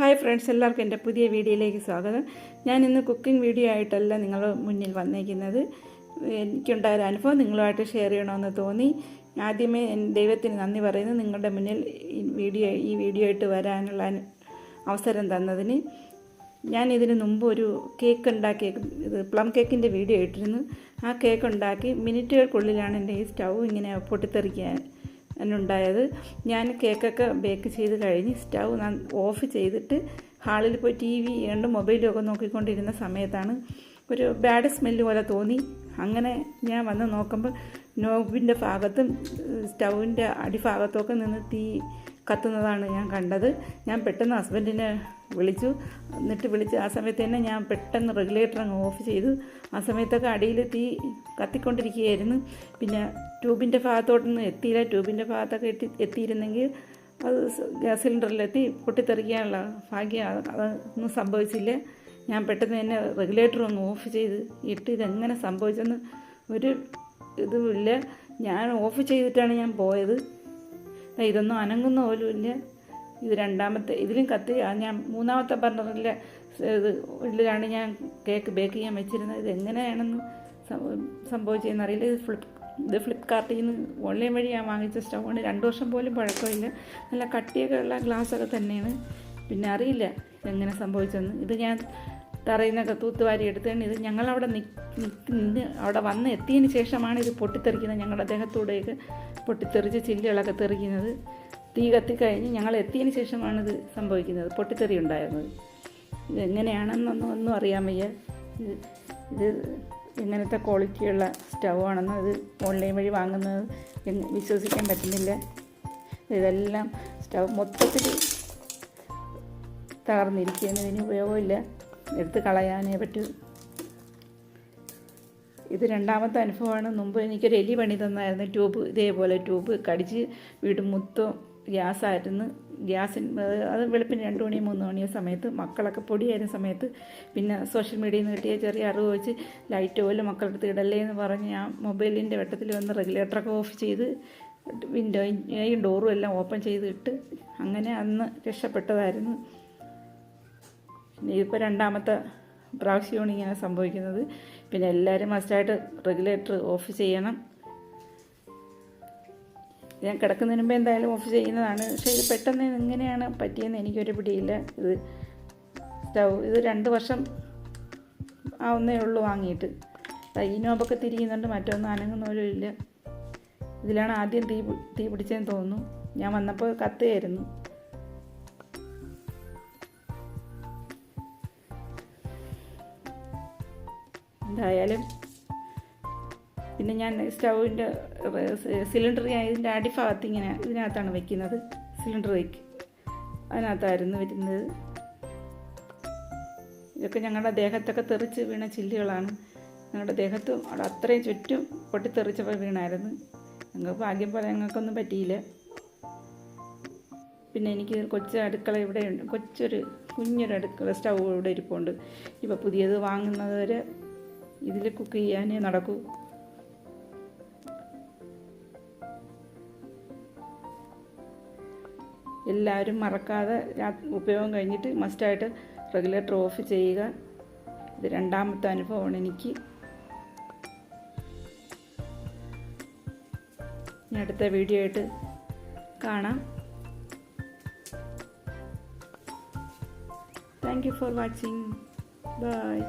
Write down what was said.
Hi friends എല്ലാവർക്കും എന്റെ പുതിയ വീഡിയോയിലേക്ക് സ്വാഗതം. ഞാൻ ഇന്ന് കുക്കിംഗ് വീഡിയോ ആയിട്ടല്ല നിങ്ങൾ മുന്നിൽ വന്നേക്കുന്നത്. എനിക്കുണ്ടായ ഒരു അനുഭവം നിങ്ങളുമായിട്ട് ഷെയർ ചെയ്യണമെന്ന് തോന്നി. ആദ്യമേ ദൈവത്തിന് നന്ദി പറയുന്നു നിങ്ങളുടെ മുന്നിൽ വീഡിയോ ഈ വീഡിയോ ആയിട്ട് വരാനുള്ള അവസരം തന്നതിന്. ഞാൻ ഇതിന് മുമ്പ് ഒരു കേക്ക് ഉണ്ടാക്കി ഇത് പ്ലം കേക്കിന്റെ വീഡിയോ ഇട്ടിരുന്നു. ആ കേക്ക് ഉണ്ടാക്കി മിനിറ്റുകൾക്കുള്ളിലാണ് എന്റെ ഈ സ്റ്റൗ ഇങ്ങനെ പൊട്ടിത്തെറിക്കാൻ ഉണ്ടായത് ഞാൻ കേക്കൊക്കെ ബേക്ക് ചെയ്ത് കഴിഞ്ഞ് സ്റ്റൗ ഓഫ് ചെയ്തിട്ട് ഹാളിൽ പോയി ടി വി കണ്ട് മൊബൈലൊക്കെ നോക്കിക്കൊണ്ടിരുന്ന സമയത്താണ് ഒരു ബാഡ് സ്മെല്ല് പോലെ തോന്നി. അങ്ങനെ ഞാൻ വന്ന് നോക്കുമ്പോൾ നോബിന്റെ ഭാഗത്തും സ്റ്റൗവിന്റെ അടിഭാഗത്തൊക്കെ നിന്ന് തീ കത്തുന്നതാണ് ഞാൻ കണ്ടത്. ഞാൻ പെട്ടെന്ന് ഹസ്ബൻഡിനെ വിളിച്ചു. എന്നിട്ട് വിളിച്ച് ആ സമയത്ത് തന്നെ ഞാൻ പെട്ടെന്ന് റെഗുലേറ്റർ അങ്ങ് ഓഫ് ചെയ്തു. ആ സമയത്തൊക്കെ അടിയിൽ തീ കത്തിക്കൊണ്ടിരിക്കുകയായിരുന്നു. പിന്നെ ട്യൂബിന്റെ ഭാഗത്തോട്ടൊന്നും എത്തിയില്ല. ട്യൂബിന്റെ ഭാഗത്തൊക്കെ എത്തി എത്തിയിരുന്നെങ്കിൽ അത് ഗ്യാസ് സിലിണ്ടറിലെത്തി പൊട്ടിത്തെറിക്കാനുള്ള ഭാഗ്യം അത് അതൊന്നും സംഭവിച്ചില്ല. ഞാൻ പെട്ടെന്ന് തന്നെ റെഗുലേറ്റർ അങ്ങ് ഓഫ് ചെയ്ത് ഇട്ട് ഇതെങ്ങനെ സംഭവിച്ചെന്ന് ഒരു ഇതുമില്ല. ഞാൻ ഓഫ് ചെയ്തിട്ടാണ് ഞാൻ പോയത്. ഇതൊന്നും അനങ്ങുന്ന പോലും ഇല്ല. ഇത് രണ്ടാമത്തെ ഇതിലും കത്തി ഞാൻ മൂന്നാമത്തെ ബർണറിലെ ഇത് ഇതിലാണ് ഞാൻ കേക്ക് ബേക്ക് ചെയ്യാൻ വെച്ചിരുന്നത്. ഇത് എങ്ങനെയാണെന്ന് സംഭ- സംഭവിച്ചതെന്ന് അറിയില്ല. ഇത് ഫ്ലിപ്പ് ഇത് ഫ്ലിപ്പ്കാർട്ടിൽ നിന്ന് ഓൺലൈൻ വഴി ഞാൻ വാങ്ങിച്ച സ്റ്റൗവാണ്. രണ്ട് വർഷം പോലും പഴക്കമില്ല. നല്ല കട്ടിയൊക്കെ ഉള്ള ഗ്ലാസ്സൊക്കെ തന്നെയാണ്. പിന്നെ അറിയില്ല എങ്ങനെ സംഭവിച്ചതെന്ന്. ഇത് ഞാൻ തറയിൽ തൂത്തുവാരി എടുത്തുകൊണ്ട് ഇത് ഞങ്ങളവിടെ നിന്ന് അവിടെ വന്ന് എത്തിയതിന് ശേഷമാണ് ഇത് പൊട്ടിത്തെറിക്കുന്നത്. ഞങ്ങളുടെ ദേഹത്തൂടെയൊക്കെ പൊട്ടിത്തെറിച്ച് ചില്ലുകളൊക്കെ തെറിക്കുന്നത്. തീ കത്തിക്കഴിഞ്ഞ് ഞങ്ങൾ എത്തിയതിന് ശേഷമാണ് ഇത് സംഭവിക്കുന്നത്. പൊട്ടിത്തെറി ഉണ്ടായിരുന്നത്. ഇത് എങ്ങനെയാണെന്നൊന്നും ഒന്നും അറിയാൻ വയ്യ. ഇത് ഇത് എങ്ങനത്തെ ക്വാളിറ്റിയുള്ള സ്റ്റൗ ആണെന്ന് ഇത് ഓൺലൈൻ വഴി വാങ്ങുന്നത് വിശ്വസിക്കാൻ പറ്റുന്നില്ല. ഇതെല്ലാം സ്റ്റൗ മൊത്തത്തിൽ തകർന്നിരിക്കുകയാണ്. ഇതിന് ഉപയോഗമില്ല. എടുത്ത് കളയാനേ പറ്റൂ. ഇത് രണ്ടാമത്തെ അനുഭവമാണ്. മുമ്പ് എനിക്കൊരു എലി പണി തന്നായിരുന്നു. ട്യൂബ് ഇതേപോലെ ട്യൂബ് കടിച്ച് വീട് മൊത്തം ഗ്യാസായിരുന്നു. ഗ്യാസ് അത് വെളുപ്പിന് രണ്ട് മണി മൂന്ന് മണിയോ സമയത്ത് മക്കളൊക്കെ പൊടിയായിരുന്ന സമയത്ത് പിന്നെ സോഷ്യൽ മീഡിയയിൽ നിന്ന് കിട്ടിയ ചെറിയ അറിവ് വെച്ച് ലൈറ്റ് പോലും മക്കളെടുത്ത് ഇടല്ലേ എന്ന് പറഞ്ഞ് ഞാൻ മൊബൈലിന്റെ വെട്ടത്തിൽ വന്ന് റെഗുലേറ്ററൊക്കെ ഓഫ് ചെയ്ത് വിൻഡോയും ഡോറും എല്ലാം ഓപ്പൺ ചെയ്തിട്ട് അങ്ങനെ അന്ന് രക്ഷപ്പെട്ടതായിരുന്നു. ഇപ്പോൾ രണ്ടാമത്തെ പ്രാവശ്യമാണ് ഇങ്ങനെ സംഭവിക്കുന്നത്. പിന്നെ എല്ലാവരും മസ്റ്റായിട്ട് റെഗുലേറ്റർ ഓഫ് ചെയ്യണം. ഞാൻ കിടക്കുന്നതിന് മുമ്പ് എന്തായാലും ഓഫ് ചെയ്യുന്നതാണ്. പക്ഷേ ഇത് പെട്ടെന്ന് എങ്ങനെയാണ് പറ്റിയെന്ന് എനിക്കൊരു പിടിയില്ല. ഇത് സ്റ്റൗ ഇത് രണ്ട് വർഷം ആവുന്നേ ഉള്ളൂ വാങ്ങിയിട്ട്. ഈ നോബൊക്കെ തിരിയുന്നുണ്ട് മറ്റൊന്നും അനങ്ങുന്നവരും ഇല്ല. ഇതിലാണ് ആദ്യം തീ തീ പിടിച്ചതെന്ന് തോന്നുന്നു. ഞാൻ വന്നപ്പോൾ കത്തുകയായിരുന്നു. എന്തായാലും. പിന്നെ ഞാൻ സ്റ്റൗവിന്റെ സിലിണ്ടർ ഞാൻ ഇതിന്റെ അടിഭാഗത്ത് ഇങ്ങനെ ഇതിനകത്താണ് വെക്കുന്നത്. സിലിണ്ടർ വയ്ക്ക് അതിനകത്തായിരുന്നു വരുന്നത്. ഇതൊക്കെ ഞങ്ങളുടെ ദേഹത്തൊക്കെ തെറിച്ച് വീണ ചില്ലുകളാണ്. ഞങ്ങളുടെ ദേഹത്തും അവിടെ അത്രയും ചുറ്റും പൊട്ടിത്തെറിച്ചപ്പോൾ വീണായിരുന്നു. ഞങ്ങൾക്ക് ഭാഗ്യം പോലെ ഞങ്ങൾക്കൊന്നും പറ്റിയില്ല. പിന്നെ എനിക്ക് കൊച്ചു അടുക്കള ഇവിടെയുണ്ട്. കൊച്ചൊരു കുഞ്ഞൊരു അടുക്കള സ്റ്റൗ ഇവിടെ ഇരിപ്പുണ്ട്. ഇപ്പോൾ പുതിയത് വാങ്ങുന്നത് വരെ ഇതിൽ കുക്ക് ചെയ്യാനേ നടക്കൂ. എല്ലാവരും മറക്കാതെ ഉപയോഗം കഴിഞ്ഞിട്ട് മസ്റ്റായിട്ട് റെഗുലേറ്റർ ഓഫ് ചെയ്യുക. ഇത് രണ്ടാമത്തെ അനുഭവമാണ് എനിക്ക്. ഇനി അടുത്ത വീഡിയോ ആയിട്ട് കാണാം. Thank you for watching bye